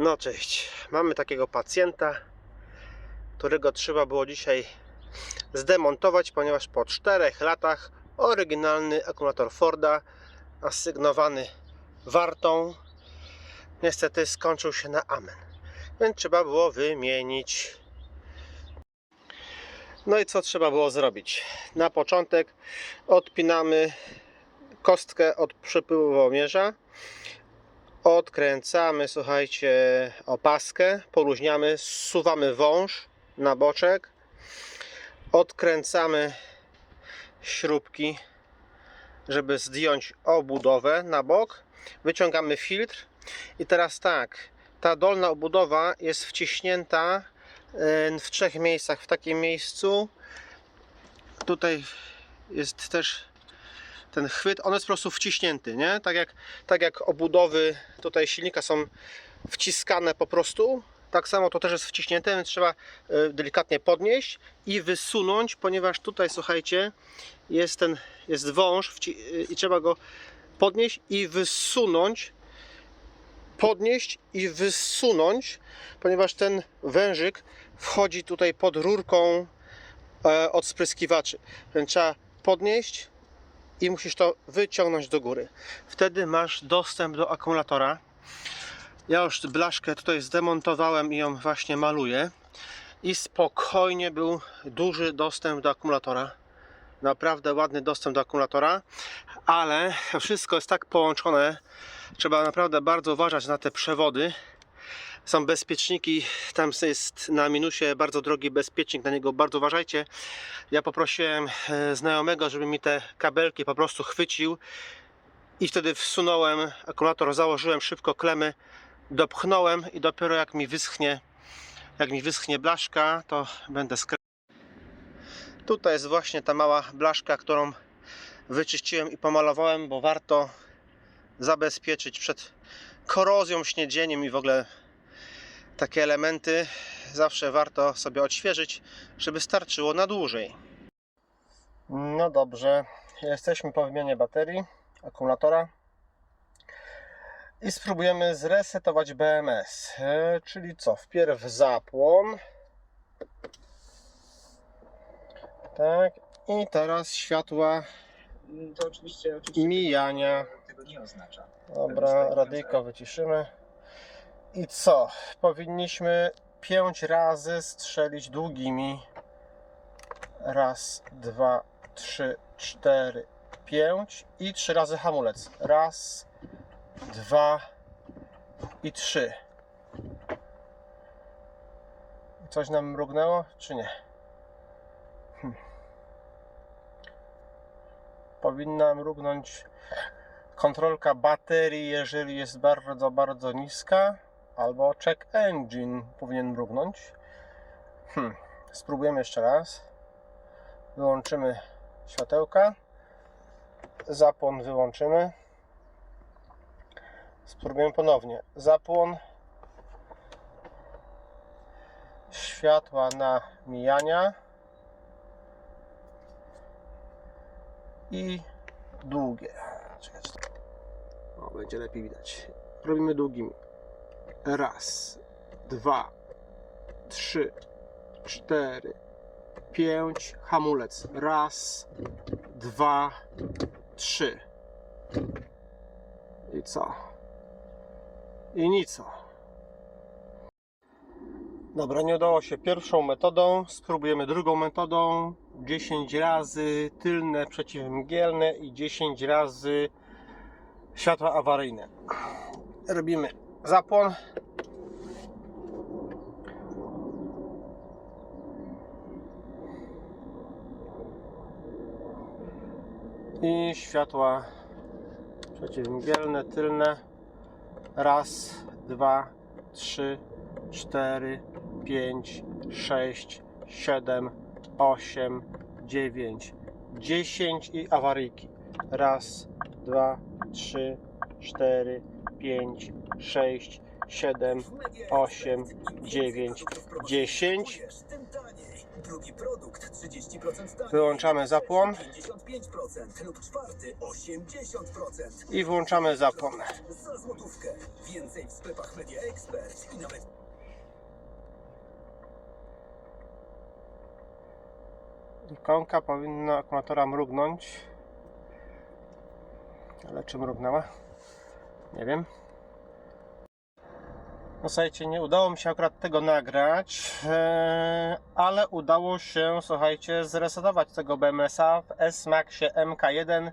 No cześć. Mamy takiego pacjenta, którego trzeba było dzisiaj zdemontować, ponieważ po 4 latach oryginalny akumulator Forda asygnowany wartą niestety skończył się na amen. Więc trzeba było wymienić. No i co trzeba było zrobić? Na początek odpinamy kostkę od przepływomierza odkręcamy, słuchajcie, opaskę, poluźniamy, zsuwamy wąż na boczek, odkręcamy śrubki, żeby zdjąć obudowę na bok, wyciągamy filtr. I teraz tak, ta dolna obudowa jest wciśnięta w trzech miejscach, w takim miejscu, tutaj jest też ten chwyt, on jest po prostu wciśnięty, nie? Tak jak, tak jak obudowy tutaj silnika są wciskane po prostu, tak samo to też jest wciśnięte, więc trzeba e, delikatnie podnieść i wysunąć, ponieważ tutaj, słuchajcie, jest ten, jest wąż i trzeba go podnieść i wysunąć, podnieść i wysunąć, ponieważ ten wężyk wchodzi tutaj pod rurką e, od spryskiwaczy, więc trzeba podnieść, i musisz to wyciągnąć do góry. Wtedy masz dostęp do akumulatora. Ja już blaszkę tutaj zdemontowałem i ją właśnie maluję. I spokojnie był duży dostęp do akumulatora. Naprawdę ładny dostęp do akumulatora, ale wszystko jest tak połączone. Trzeba naprawdę bardzo uważać na te przewody. Są bezpieczniki, tam jest na minusie bardzo drogi bezpiecznik, na niego bardzo uważajcie. Ja poprosiłem e, znajomego, żeby mi te kabelki po prostu chwycił i wtedy wsunąłem akumulator, założyłem szybko klemy, dopchnąłem i dopiero jak mi wyschnie, jak mi wyschnie blaszka, to będę skręcał. Tutaj jest właśnie ta mała blaszka, którą wyczyściłem i pomalowałem, bo warto zabezpieczyć przed korozją, śniedzieniem i w ogóle takie elementy zawsze warto sobie odświeżyć, żeby starczyło na dłużej. No dobrze, jesteśmy po wymianie baterii, akumulatora i spróbujemy zresetować BMS. E, czyli co? Wpierw zapłon. Tak, i teraz światła To oczywiście, oczywiście mijania. tego nie oznacza. Dobra, radyjko wyciszymy. I co? Powinniśmy pięć razy strzelić długimi. Raz, dwa, trzy, cztery, pięć. I trzy razy hamulec. Raz, dwa i trzy. Coś nam mrugnęło, czy nie? Hm. Powinna mrugnąć kontrolka baterii, jeżeli jest bardzo, bardzo niska, albo check engine powinien mrugnąć. Hmm. Spróbujemy jeszcze raz. Wyłączymy światełka. Zapłon wyłączymy. Spróbujemy ponownie. Zapłon. Światła na mijania. I długie. Czekajcie. O, będzie lepiej widać. Robimy długimi. Raz, dwa, trzy, cztery, pięć. Hamulec. Raz, dwa, trzy. I co? I nic. Dobra, nie udało się pierwszą metodą. Spróbujemy drugą metodą. 10 razy tylne przeciwmgielne i 10 razy światła awaryjne. Robimy zapłon. I światła przeciwmgielne, tylne. Raz, dwa, trzy, cztery, pięć, sześć, siedem, osiem, dziewięć, dziesięć i awaryjki. Raz, dwa, trzy, cztery, pięć, sześć, siedem, osiem, dziewięć, dziesięć Drugi produkt 30% taniej. Wyłączamy zapłon. 55% lub czwarty 80%. I włączamy zapłon. Ikonka powinna akumulatora mrugnąć. Ale czy mrugnęła? Nie wiem. No słuchajcie, nie udało mi się akurat tego nagrać, e, ale udało się, słuchajcie, zresetować tego BMS-a w S-Maxie MK1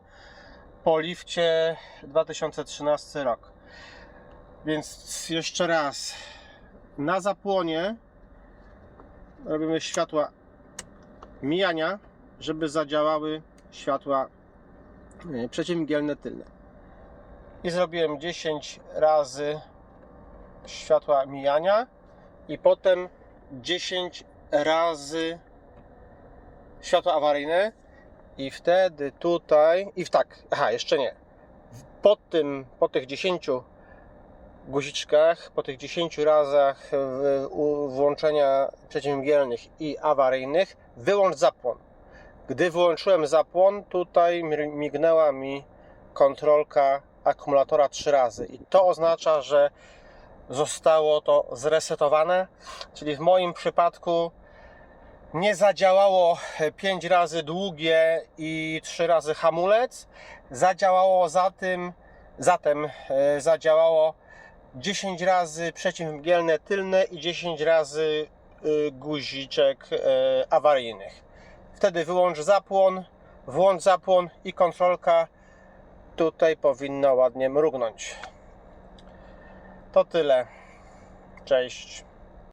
po lifcie 2013 rok. Więc jeszcze raz, na zapłonie robimy światła mijania, żeby zadziałały światła e, przeciwmgielne tylne. I zrobiłem 10 razy światła mijania i potem 10 razy światła awaryjne i wtedy tutaj i w tak, aha, jeszcze nie. Po tym, po tych 10 guziczkach, po tych 10 razach u- włączenia przeciwmgielnych i awaryjnych, wyłącz zapłon. Gdy wyłączyłem zapłon, tutaj mignęła mi kontrolka akumulatora 3 razy i to oznacza, że zostało to zresetowane, czyli w moim przypadku nie zadziałało 5 razy długie i 3 razy hamulec, zadziałało zatem e, zadziałało 10 razy przeciwmgielne tylne i 10 razy y, guziczek e, awaryjnych. Wtedy wyłącz zapłon, włącz zapłon i kontrolka tutaj powinna ładnie mrugnąć. To tyle. Cześć.